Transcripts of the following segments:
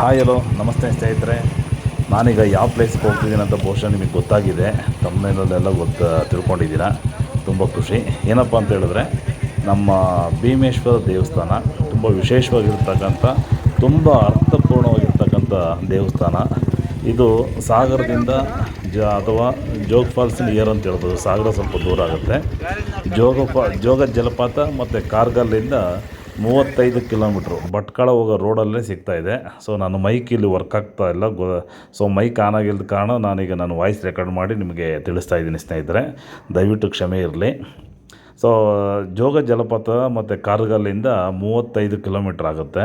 Hi hello ನಮಸ್ತೆ ಸ್ನೇಹಿತರೆ. ನಾನೀಗ ಯಾವ ಪ್ಲೇಸ್ಗೆ ಹೋಗ್ತಿದ್ದೀನಿ ಅಂತ ಬಹುಶಃ ನಿಮಗೆ ಗೊತ್ತಾಗಿದೆ. ತಮ್ಮನೇಲೆಲ್ಲ ಗೊತ್ತು, ತಿಳ್ಕೊಂಡಿದ್ದೀರಾ. ತುಂಬ ಖುಷಿ. ಏನಪ್ಪ ಅಂತ ಹೇಳಿದ್ರೆ, ನಮ್ಮ ಭೀಮೇಶ್ವರ ದೇವಸ್ಥಾನ ತುಂಬ ವಿಶೇಷವಾಗಿರ್ತಕ್ಕಂಥ, ತುಂಬ ಅರ್ಥಪೂರ್ಣವಾಗಿರ್ತಕ್ಕಂಥ ದೇವಸ್ಥಾನ. ಇದು ಸಾಗರದಿಂದ ಜ, ಅಥವಾ ಜೋಗ್ ಫಾಲ್ಸ್ ನಿಯರ್ ಅಂತ ಹೇಳ್ಬೋದು. ಸಾಗರ ಸ್ವಲ್ಪ ದೂರ ಆಗುತ್ತೆ. ಜೋಗ ಫಾ, ಜೋಗ ಜಲಪಾತ ಮತ್ತು ಕಾರ್ಗಲ್ಲಿಂದ ಮೂವತ್ತೈದು ಕಿಲೋಮೀಟ್ರು. ಭಟ್ಕಳ ಹೋಗೋ ರೋಡಲ್ಲೇ ಸಿಗ್ತಾ ಇದೆ. ಸೊ ನಾನು ಮೈಕ್ ಇಲ್ಲಿ ವರ್ಕ್ ಆಗ್ತಾ ಇಲ್ಲ. ಗೊ ಸೊ ಮೈಕ್ ಆನ್ ಆಗಿಲ್ಲದ ಕಾರಣ ನಾನೀಗ ನಾನು ವಾಯ್ಸ್ ರೆಕಾರ್ಡ್ ಮಾಡಿ ನಿಮಗೆ ತಿಳಿಸ್ತಾ ಇದ್ದೀನಿ ಸ್ನೇಹಿತರೆ. ದಯವಿಟ್ಟು ಕ್ಷಮೆ ಇರಲಿ. ಸೊ ಜೋಗ ಜಲಪಾತ ಮತ್ತು ಕಾರ್ಗಲ್ಲಿಂದ ಮೂವತ್ತೈದು ಕಿಲೋಮೀಟ್ರ್ ಆಗುತ್ತೆ.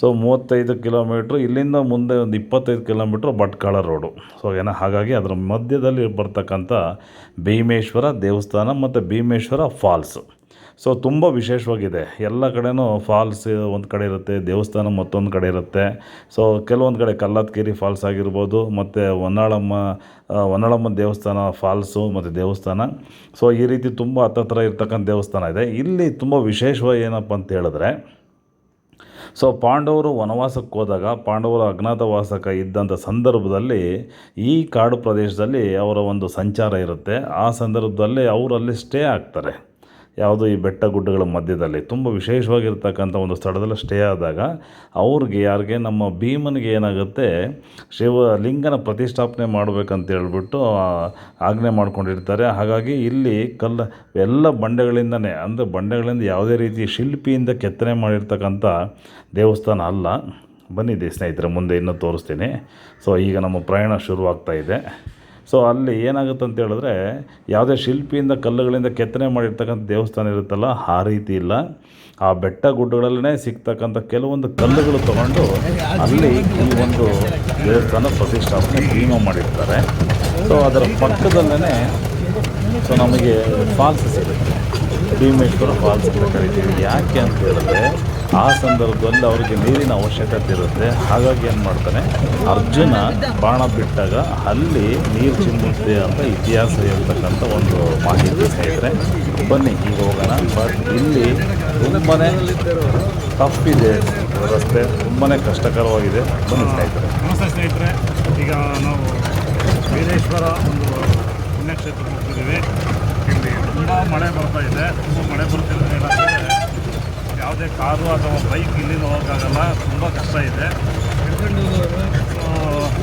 ಸೊ ಮೂವತ್ತೈದು ಕಿಲೋಮೀಟ್ರ್, ಇಲ್ಲಿಂದ ಮುಂದೆ ಒಂದು ಇಪ್ಪತ್ತೈದು ಕಿಲೋಮೀಟ್ರ್ ಭಟ್ಕಳ ರೋಡು. ಸೊ ಏನೋ ಹಾಗಾಗಿ ಅದರ ಮಧ್ಯದಲ್ಲಿ ಬರ್ತಕ್ಕಂಥ ಭೀಮೇಶ್ವರ ದೇವಸ್ಥಾನ ಮತ್ತು ಭೀಮೇಶ್ವರ ಫಾಲ್ಸ್. ಸೊ ತುಂಬ ವಿಶೇಷವಾಗಿದೆ. ಎಲ್ಲ ಕಡೆಯೂ ಫಾಲ್ಸ್ ಒಂದು ಕಡೆ ಇರುತ್ತೆ, ದೇವಸ್ಥಾನ ಮತ್ತೊಂದು ಕಡೆ ಇರುತ್ತೆ. ಸೊ ಕೆಲವೊಂದು ಕಡೆ ಕಲ್ಲತ್ಗೇರಿ ಫಾಲ್ಸ್ ಆಗಿರ್ಬೋದು, ಮತ್ತು ಹೊನ್ನಾಳಮ್ಮ ಹೊನ್ನಾಳಮ್ಮ ದೇವಸ್ಥಾನ ಫಾಲ್ಸು ಮತ್ತು ದೇವಸ್ಥಾನ. ಸೊ ಈ ರೀತಿ ತುಂಬ ಹತ್ತತ್ರ ಇರ್ತಕ್ಕಂಥ ದೇವಸ್ಥಾನ ಇದೆ. ಇಲ್ಲಿ ತುಂಬ ವಿಶೇಷವಾಗಿ ಏನಪ್ಪ ಅಂತ ಹೇಳಿದ್ರೆ ಸೊ ಪಾಂಡವರು ವನವಾಸಕ್ಕೆ ಹೋದಾಗ, ಪಾಂಡವರು ಅಜ್ಞಾತವಾಸಕ ಇದ್ದಂಥ ಸಂದರ್ಭದಲ್ಲಿ ಈ ಕಾಡು ಪ್ರದೇಶದಲ್ಲಿ ಅವರ ಒಂದು ಸಂಚಾರ ಇರುತ್ತೆ. ಆ ಸಂದರ್ಭದಲ್ಲಿ ಅವರಲ್ಲಿ ಸ್ಟೇ ಆಗ್ತಾರೆ. ಯಾವುದು ಈ ಬೆಟ್ಟ ಗುಡ್ಡಗಳ ಮಧ್ಯದಲ್ಲಿ ತುಂಬ ವಿಶೇಷವಾಗಿರ್ತಕ್ಕಂಥ ಒಂದು ಸ್ಥಳದಲ್ಲಿ ಸ್ಟೇ ಆದಾಗ ಅವ್ರಿಗೆ ಯಾರಿಗೆ ನಮ್ಮ ಭೀಮನಿಗೆ ಏನಾಗುತ್ತೆ ಶಿವಲಿಂಗನ ಪ್ರತಿಷ್ಠಾಪನೆ ಮಾಡಬೇಕಂತ ಹೇಳ್ಬಿಟ್ಟು ಆಜ್ಞೆ ಮಾಡ್ಕೊಂಡಿರ್ತಾರೆ. ಹಾಗಾಗಿ ಇಲ್ಲಿ ಕಲ್ಲು, ಎಲ್ಲ ಬಂಡೆಗಳಿಂದನೇ, ಅಂದರೆ ಬಂಡೆಗಳಿಂದ ಯಾವುದೇ ರೀತಿ ಶಿಲ್ಪಿಯಿಂದ ಕೆತ್ತನೆ ಮಾಡಿರ್ತಕ್ಕಂಥ ದೇವಸ್ಥಾನ ಅಲ್ಲ. ಬನ್ನಿದೆ ಸ್ನೇಹಿತರೆ, ಮುಂದೆ ಇನ್ನೂ ತೋರಿಸ್ತೀನಿ. ಸೊ ಈಗ ನಮ್ಮ ಪ್ರಯಾಣ ಶುರುವಾಗ್ತಾ ಇದೆ. ಸೊ ಅಲ್ಲಿ ಏನಾಗುತ್ತೆ ಅಂತ ಹೇಳಿದ್ರೆ, ಯಾವುದೇ ಶಿಲ್ಪಿಯಿಂದ ಕಲ್ಲುಗಳಿಂದ ಕೆತ್ತನೆ ಮಾಡಿರ್ತಕ್ಕಂಥ ದೇವಸ್ಥಾನ ಇರುತ್ತಲ್ಲ, ಆ ರೀತಿ ಇಲ್ಲ. ಆ ಬೆಟ್ಟ ಗುಡ್ಡಗಳಲ್ಲೇ ಸಿಗ್ತಕ್ಕಂಥ ಕೆಲವೊಂದು ಕಲ್ಲುಗಳು ತಗೊಂಡು ಅಲ್ಲಿ ಈ ಒಂದು ದೇವಸ್ಥಾನ ಪ್ರತಿಷ್ಠಾಪನೆ ಭೀಮ ಮಾಡಿರ್ತಾರೆ. ಸೊ ಅದರ ಪಕ್ಕದಲ್ಲೇ ಸೊ ನಮಗೆ ಫಾಲ್ಸ್ ಸಿಗುತ್ತೆ. ಭೀಮೇಶ್ವರ ಫಾಲ್ಸ್ ಅಂತ ಕರಿತೀವಿ. ಯಾಕೆ ಅಂತ ಹೇಳಿದ್ರೆ, ಆ ಸಂದರ್ಭದಲ್ಲಿ ಅವರಿಗೆ ನೀರಿನ ಅವಶ್ಯಕತೆ ಇರುತ್ತೆ. ಹಾಗಾಗಿ ಏನು ಮಾಡ್ತಾನೆ, ಅರ್ಜುನ ಬಾಣ ಬಿಟ್ಟಾಗ ಅಲ್ಲಿ ನೀರು ಚಿಮ್ಮುತ್ತೆ ಅಂತ ಇತಿಹಾಸ ಹೇಳ್ತಕ್ಕಂಥ ಒಂದು ಮಾಹಿತಿ ಸ್ನೇಹಿತರೆ. ಬನ್ನಿ ಈಗ ಹೋಗೋಣ. ಬಟ್ ಇಲ್ಲಿ ತುಂಬಾ ತಪ್ಪಿದೆ ರಸ್ತೆ. ತುಂಬಾ ಕಷ್ಟಕರವಾಗಿದೆ. ಬನ್ನಿ ಸ್ನೇಹಿತರೆ. ನಮಸ್ತೆ ಸ್ನೇಹಿತರೆ. ಈಗ ನಾವು ವೀರೇಶ್ವರ ಒಂದು ಪುಣ್ಯಕ್ಷೇತ್ರಕ್ಕೆ ಹೋಗ್ತಿದ್ದೀವಿ. ಮಳೆ ಬರ್ತಾ ಇದೆ, ತುಂಬ ಮಳೆ ಬರ್ತಿರೋದು ಏನಾಗ್ತದೆ ಯಾವುದೇ ಕಾರು ಅಥವಾ ಬೈಕ್ ಇಲ್ಲಿಂದ ಹೋಗೋಕ್ಕಾಗಲ್ಲ, ತುಂಬ ಕಷ್ಟ ಇದೆ.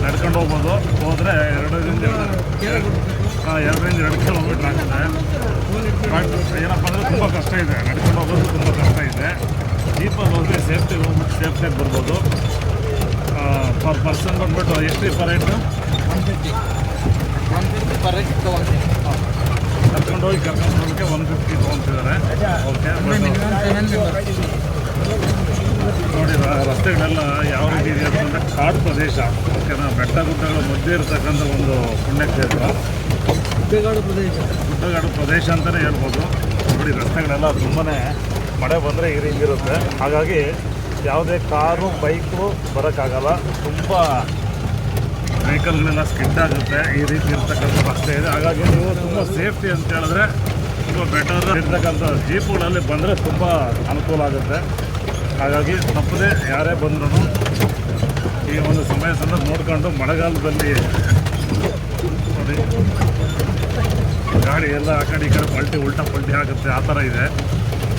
ನಡ್ಕೊಂಡು ಹೋಗ್ಬೋದು. ಹೋದರೆ ಎರಡರಿಂದ ಎರಡರಿಂದ ಎರಡು ಕಿಲೋಮೀಟ್ರ್ ಆಗುತ್ತೆ ಬಟ್ ಏನಪ್ಪ ಅಂದರೆ ತುಂಬ ಕಷ್ಟ ಇದೆ. ನಡ್ಕೊಂಡು ಹೋಗೋದು ತುಂಬ ಕಷ್ಟ ಇದೆ. ಜೀಪಲ್ಲಿ ಹೋದರೆ ಸೇಫ್ಟಿ ಹೋಗ್ಬಿಟ್ಟು ಸೇಫ್ಟಿಯಾಗಿ ಬರ್ಬೋದು. ಪರ್ ಪರ್ಸನ್ ಬಂದ್ಬಿಟ್ಟು ಎಷ್ಟು ಪರ್ ರೇಟು ಕರ್ಕೊಂಡು ಹೋಗಿ ಕರ್ಕೊಂಡು ಬರೋದಕ್ಕೆ ಒನ್ ಫಿಫ್ಟಿ ತೊಗೊತಿದ್ದಾರೆ ಓಕೆ ನೋಡಿ ರಸ್ತೆಗಳೆಲ್ಲ ಯಾವ ರೀತಿ ಇದೆ ಅಂತಂದರೆ ಕಾಡು ಪ್ರದೇಶ. ಓಕೆನಾ ಬೆಟ್ಟ ಗುಡ್ಡಗಳ ಮಧ್ಯೆ ಇರತಕ್ಕಂಥ ಒಂದು ಪುಣ್ಯಕ್ಷೇತ್ರ. ಗುಡ್ಡಗಾಡು ಪ್ರದೇಶ. ಗುಡ್ಡಗಾಡು ಪ್ರದೇಶ ಅಂತಲೇ ಹೇಳ್ಬೋದು. ನೋಡಿ ರಸ್ತೆಗಳೆಲ್ಲ ತುಂಬಾ ಮಳೆ ಬಂದರೆ ಈ ರೀತಿ ಇರುತ್ತೆ. ಹಾಗಾಗಿ ಯಾವುದೇ ಕಾರು ಬೈಕು ಬರೋಕ್ಕಾಗಲ್ಲ. ತುಂಬ ವೆಹಿಕಲ್ಗಳೆಲ್ಲ ಸ್ಕಿಡ್ ಆಗುತ್ತೆ, ಈ ರೀತಿ ಇರ್ತಕ್ಕಂಥ ರಸ್ತೆ ಇದೆ. ಹಾಗಾಗಿ ನೀವು ತುಂಬ ಸೇಫ್ಟಿ ಅಂತ ಹೇಳಿದ್ರೆ ತುಂಬ ಬೆಟರ್ ಇರ್ತಕ್ಕಂಥ ಜೀಪ್ಗಳಲ್ಲಿ ಬಂದರೆ ತುಂಬ ಅನುಕೂಲ ಆಗುತ್ತೆ. ಹಾಗಾಗಿ ತಪ್ಪದೆ ಯಾರೇ ಬಂದ್ರೂ ಈ ಒಂದು ಸಮಯ ಸಂದರ್ಭ ನೋಡಿಕೊಂಡು ಮಳೆಗಾಲದಲ್ಲಿ ನೋಡಿ. ಗಾಡಿ ಎಲ್ಲ ಆ ಕಡೆ ಈ ಕಡೆ ಪಲ್ಟಿ, ಉಲ್ಟಾ ಪಲ್ಟಿ ಆಗುತ್ತೆ, ಆ ಥರ ಇದೆ.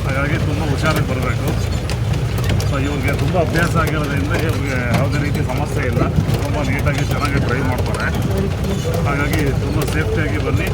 ಹಾಗಾಗಿ ತುಂಬ ಹುಷಾರಾಗಿ ಬರಬೇಕು. ಇವ್ರಿಗೆ ತುಂಬ ಅಭ್ಯಾಸ ಆಗಿರೋದ್ರಿಂದ ಇವ್ರಿಗೆ ಯಾವುದೇ ರೀತಿ ಸಮಸ್ಯೆ ಇಲ್ಲ. ತುಂಬ ನೀಟಾಗಿ ಚೆನ್ನಾಗಿ ಡ್ರೈವ್ ಮಾಡ್ತಾರೆ. ಹಾಗಾಗಿ ತುಂಬ ಸೇಫ್ಟಿಯಾಗಿ ಬನ್ನಿ.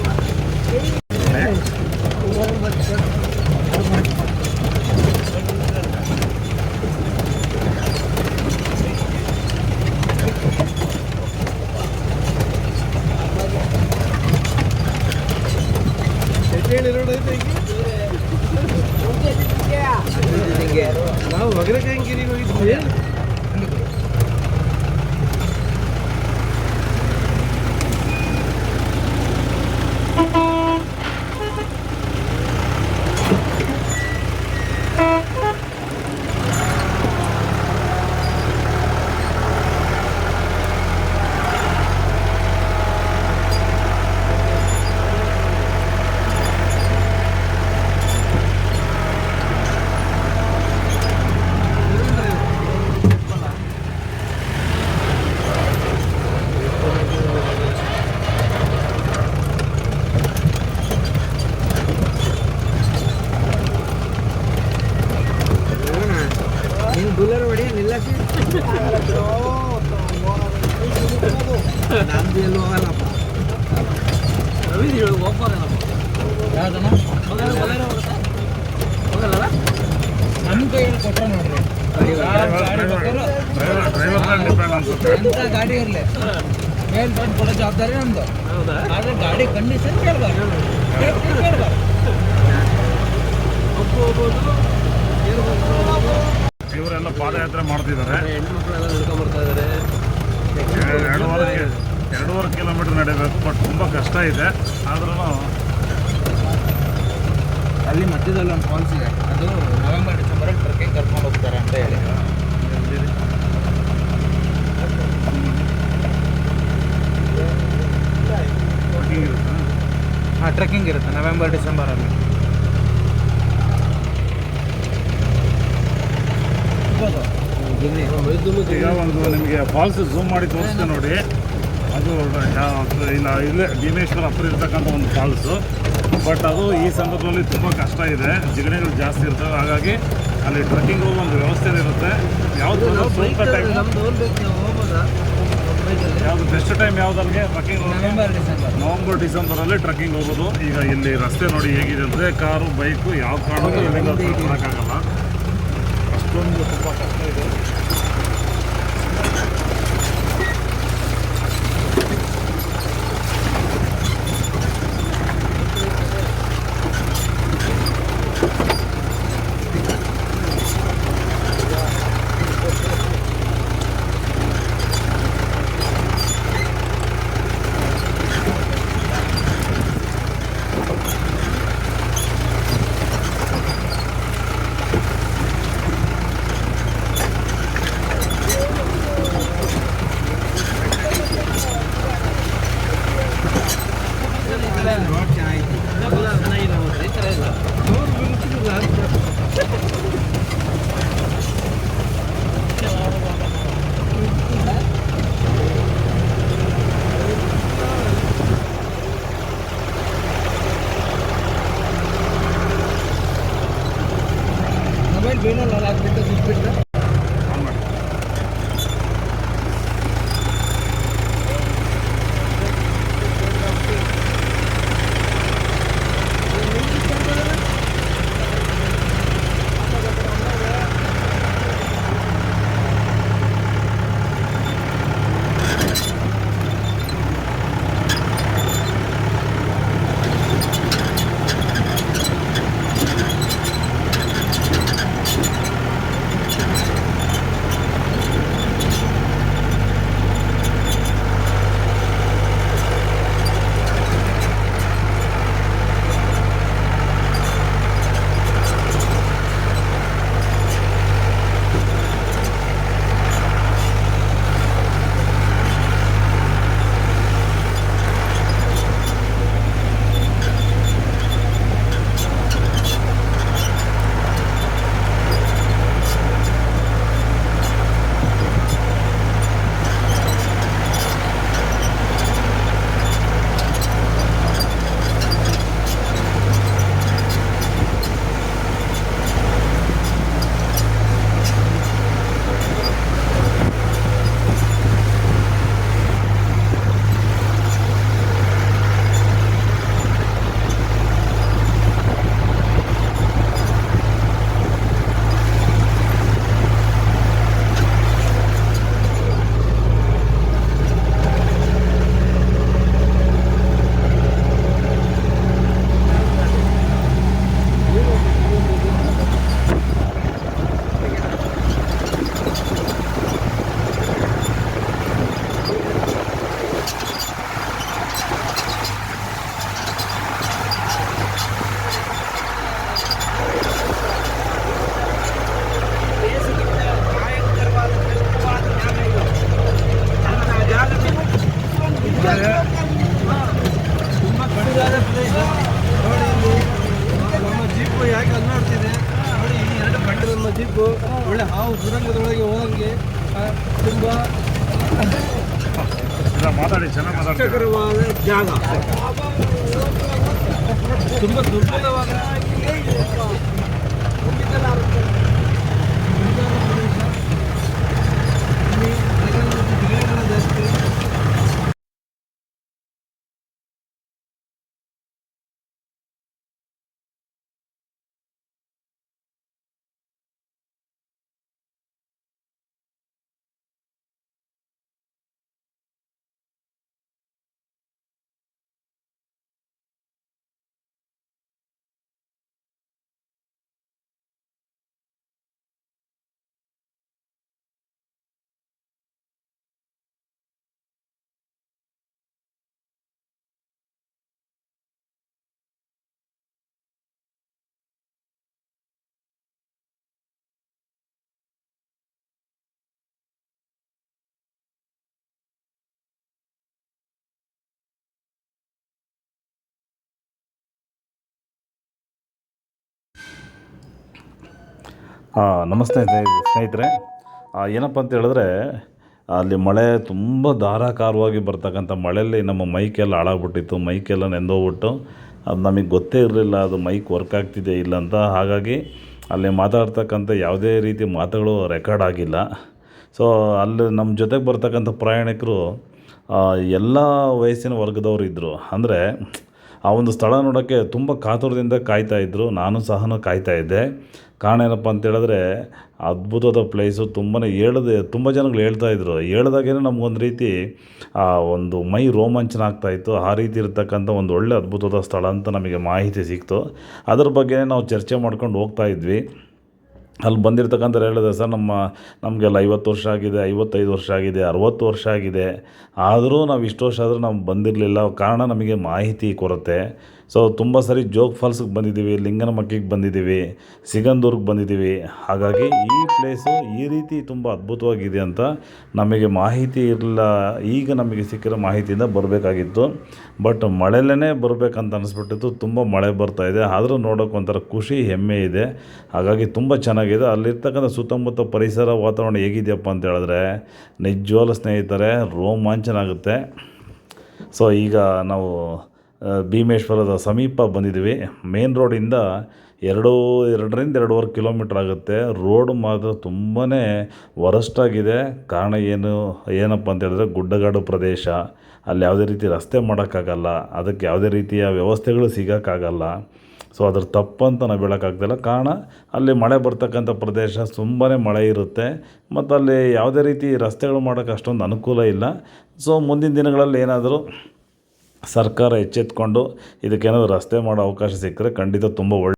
ನಮ್ಮ ಕೈಯಲ್ಲಿ ನೋಡ್ರಿ ಗಾಡಿ ಇರಲಿ ಕೊಡೋ ಜವಾಬ್ದಾರಿ ನಮ್ದು ಹೌದಾ ಆದ್ರೆ ಗಾಡಿ ಕಂಡೀಷನ್ ಕೇಳ್ಬಾರ್ದು ಕೇಳ್ಬಾರ್ದು ಇವರೆಲ್ಲ ಪಾದಯಾತ್ರೆ ಮಾಡ್ತಿದ್ದಾರೆ ಹೆಣ್ಣು ಮಕ್ಕಳೆಲ್ಲ ನಡ್ಕೊಂಡ್ ಬರ್ತಾ ಇದಾರೆ ಎರಡೂವರೆ ಎರಡೂವರೆ ಕಿಲೋಮೀಟರ್ ನಡಿಬೇಕು ಬಟ್ ತುಂಬ ಕಷ್ಟ ಇದೆ ಆದ್ರೂ ಅಲ್ಲಿ ಮಧ್ಯದಲ್ಲಿ ಒಂದು ಫಾಲ್ಸ್ ಇದೆ. ಅದು ನವೆಂಬರ್ ಡಿಸೆಂಬರ್ ಟ್ರೆಕ್ಕಿಂಗ್ ಕರ್ಕೊಂಡು ಹೋಗ್ತಾರೆ ಅಂತ ಹೇಳಿ. ಹಾಂ ಟ್ರೆಕ್ಕಿಂಗ್ ಇರುತ್ತೆ ನವೆಂಬರ್ ಡಿಸೆಂಬರಲ್ಲಿ ಈಗ ಒಂದು ನಿಮಗೆ ಫಾಲ್ಸ್ ಝೂಮ್ ಮಾಡಿ ತೋರಿಸ್ತೀನಿ ನೋಡಿ. ಅದು ಇಲ್ಲ ಇಲ್ಲೇ ಭೀಮೇಶ್ವರ ಹತ್ರ ಇರ್ತಕ್ಕಂಥ ಒಂದು ಫಾಲ್ಸು ಬಟ್ ಅದು ಈ ಸಂದರ್ಭದಲ್ಲಿ ತುಂಬ ಕಷ್ಟ ಇದೆ. ಜಿಗಣೆಗಳು ಜಾಸ್ತಿ ಇರ್ತವೆ. ಹಾಗಾಗಿ ಅಲ್ಲಿ ಟ್ರೆಕ್ಕಿಂಗ್ ಹೋಗುವ ಒಂದು ವ್ಯವಸ್ಥೆ ಇರುತ್ತೆ. ಯಾವುದು ಯಾವುದು ಬೆಸ್ಟ್ ಟೈಮ್ ಯಾವ್ದು ನಮಗೆ ಟ್ರಕ್ಕಿಂಗ್ ನವಂಬರ್ ಡಿಸೆಂಬರಲ್ಲಿ ಟ್ರಕ್ಕಿಂಗ್ ಹೋಗೋದು. ಈಗ ಇಲ್ಲಿ ರಸ್ತೆ ನೋಡಿ ಹೇಗಿದೆ ಅಂದರೆ ಕಾರು ಬೈಕು ಯಾವ ಕಾರಣಕ್ಕೂ ಇಲ್ಲಿಂದ ಮಾಡೋಕ್ಕಾಗಲ್ಲ ಅಷ್ಟೊಂದು ತುಂಬ ಕಷ್ಟ ಇದೆ. ಹಾವು ಸುರಂಗದೊಳಗೆ ಹೋದಂಗೆ ತುಂಬ ಮಾತಾಡಿ. ಕಷ್ಟಕರವಾದ ಜಾಗ. ತುಂಬ ದುರ್ಬಲವಾದ ನಮಸ್ತೆ ಸ್ನೇಹಿ- ಸ್ನೇಹಿತರೆ. ಏನಪ್ಪ ಅಂತ ಹೇಳಿದ್ರೆ, ಅಲ್ಲಿ ಮಳೆ ತುಂಬ ಧಾರಾಕಾರವಾಗಿ ಬರ್ತಕ್ಕಂಥ ಮಳೆಯಲ್ಲಿ ನಮ್ಮ ಮೈಕೆಲ್ಲ ಹಾಳಾಗ್ಬಿಟ್ಟಿತ್ತು, ಮೈಕೆಲ್ಲ ನೆಂದೋಗ್ಬಿಟ್ಟು. ಅದು ನಮಗೆ ಗೊತ್ತೇ ಇರಲಿಲ್ಲ, ಅದು ಮೈಕ್ ವರ್ಕ್ ಆಗ್ತಿದೆ ಇಲ್ಲ ಅಂತ. ಹಾಗಾಗಿ ಅಲ್ಲಿ ಮಾತಾಡ್ತಕ್ಕಂಥ ಯಾವುದೇ ರೀತಿ ಮಾತುಗಳು ರೆಕಾರ್ಡ್ ಆಗಿಲ್ಲ. ಸೊ, ಅಲ್ಲಿ ನಮ್ಮ ಜೊತೆಗೆ ಬರ್ತಕ್ಕಂಥ ಪ್ರಯಾಣಿಕರು ಎಲ್ಲ ವಯಸ್ಸಿನ ವರ್ಗದವರು ಇದ್ದರು ಅಂದರೆ, ಆ ಒಂದು ಸ್ಥಳ ನೋಡೋಕ್ಕೆ ತುಂಬ ಕಾತುರದಿಂದ ಕಾಯ್ತಾ ಇದ್ದರು ನಾನು ಸಹ ಕಾಯ್ತಾ ಇದ್ದೆ. ಕಾರಣ ಏನಪ್ಪ ಅಂತ ಹೇಳಿದ್ರೆ ಅದ್ಭುತವಾದ ಪ್ಲೇಸು ತುಂಬಾ ಹೇಳ್ದೆ, ತುಂಬ ಜನಗಳು ಹೇಳ್ತಾ ಇದ್ರು. ಹೇಳ್ದಾಗೇನೆ ನಮಗೊಂದು ರೀತಿ, ಆ, ಒಂದು ಮೈ ರೋಮಾಂಚನ ಆಗ್ತಾಯಿತ್ತು ಆ ರೀತಿ ಇರತಕ್ಕಂಥ ಒಂದು ಒಳ್ಳೆ ಅದ್ಭುತವಾದ ಸ್ಥಳ ಅಂತ ನಮಗೆ ಮಾಹಿತಿ ಸಿಕ್ತು. ಅದ್ರ ಬಗ್ಗೆ ನಾವು ಚರ್ಚೆ ಮಾಡ್ಕೊಂಡು ಹೋಗ್ತಾ ಇದ್ವಿ. ಅಲ್ಲಿ ಬಂದಿರ್ತಕ್ಕಂಥವ್ರು ಹೇಳಿದೆ ಸರ್, ನಮ್ಮ ನಮಗೆಲ್ಲ ಐವತ್ತು ವರ್ಷ ಆಗಿದೆ, ಐವತ್ತೈದು ವರ್ಷ ಆಗಿದೆ, ಅರುವತ್ತು ವರ್ಷ ಆಗಿದೆ. ಆದರೂ ನಾವು ಇಷ್ಟು ವರ್ಷ ಆದರೂ ನಾವು ಬಂದಿರಲಿಲ್ಲ. ಕಾರಣ ನಮಗೆ ಮಾಹಿತಿ ಕೊರತೆ. ಸೊ ತುಂಬ ಸರಿ ಜೋಗ್ ಫಾಲ್ಸ್ಗೆ ಬಂದಿದ್ದೀವಿ ಲಿಂಗನಮಕ್ಕಿಗೆ ಬಂದಿದ್ದೀವಿ, ಸಿಗಂದೂರ್ಗೆ ಬಂದಿದ್ದೀವಿ. ಹಾಗಾಗಿ ಈ ಪ್ಲೇಸು ಈ ರೀತಿ ತುಂಬ ಅದ್ಭುತವಾಗಿದೆ ಅಂತ ನಮಗೆ ಮಾಹಿತಿ ಇರಲಿಲ್ಲ ಈಗ ನಮಗೆ ಸಿಕ್ಕಿರೋ ಮಾಹಿತಿಯಿಂದ ಬರಬೇಕಾಗಿತ್ತು. ಬಟ್ ಮಳೆಯಲ್ಲೇ ಬರಬೇಕಂತ ಅನಿಸ್ಬಿಟ್ಟಿತ್ತು, ತುಂಬ ಮಳೆ ಬರ್ತಾ ಇದೆ. ಆದರೂ ನೋಡೋಕೆ ಒಂಥರ ಖುಷಿ, ಹೆಮ್ಮೆ ಇದೆ. ಹಾಗಾಗಿ ತುಂಬ ಚೆನ್ನಾಗಿದೆ. ಅಲ್ಲಿರ್ತಕ್ಕಂಥ ಸುತ್ತಮುತ್ತ ಪರಿಸರ ವಾತಾವರಣ ಹೇಗಿದೆಯಪ್ಪ ಅಂತ ಹೇಳಿದ್ರೆ, ನಿಜವಾಗ್ಲೂ ಸ್ನೇಹಿತರೆ ರೋಮಾಂಚನ ಆಗುತ್ತೆ ಸೊ ಈಗ ನಾವು ಭೀಮೇಶ್ವರದ ಸಮೀಪ ಬಂದಿದ್ದೀವಿ. ಮೇನ್ ರೋಡಿಂದ ಎರಡು, ಎರಡರಿಂದ ಎರಡೂವರೆ ಕಿಲೋಮೀಟ್ರ್ ಆಗುತ್ತೆ. ರೋಡ್ ಮಾತ್ರ ತುಂಬಾ ವರಸ್ಟಾಗಿದೆ ಕಾರಣ ಏನು, ಏನಪ್ಪ ಅಂತ ಹೇಳಿದ್ರೆ ಗುಡ್ಡಗಾಡು ಪ್ರದೇಶ. ಅಲ್ಲಿ ಯಾವುದೇ ರೀತಿ ರಸ್ತೆ ಮಾಡೋಕ್ಕಾಗಲ್ಲ. ಅದಕ್ಕೆ ಯಾವುದೇ ರೀತಿಯ ವ್ಯವಸ್ಥೆಗಳು ಸಿಗೋಕ್ಕಾಗಲ್ಲ. ಸೊ ಅದ್ರ ತಪ್ಪಂತ ನಾವು ಹೇಳೋಕ್ಕಾಗ್ತಿಲ್ಲ ಕಾರಣ ಅಲ್ಲಿ ಮಳೆ ಬರ್ತಕ್ಕಂಥ ಪ್ರದೇಶ ತುಂಬಾ ಮಳೆ ಇರುತ್ತೆ. ಮತ್ತು ಅಲ್ಲಿ ಯಾವುದೇ ರೀತಿ ರಸ್ತೆಗಳು ಮಾಡೋಕ್ಕೆ ಅಷ್ಟೊಂದು ಅನುಕೂಲ ಇಲ್ಲ. ಸೊ ಮುಂದಿನ ದಿನಗಳಲ್ಲಿ ಏನಾದರೂ ಸರ್ಕಾರ ಎಚ್ಚೆತ್ಕೊಂಡು ಇದಕ್ಕೇನಾದರೂ ರಸ್ತೆ ಮಾಡೋ ಅವಕಾಶ ಸಿಕ್ಕರೆ ಖಂಡಿತ ತುಂಬ ಒಳ್ಳೆ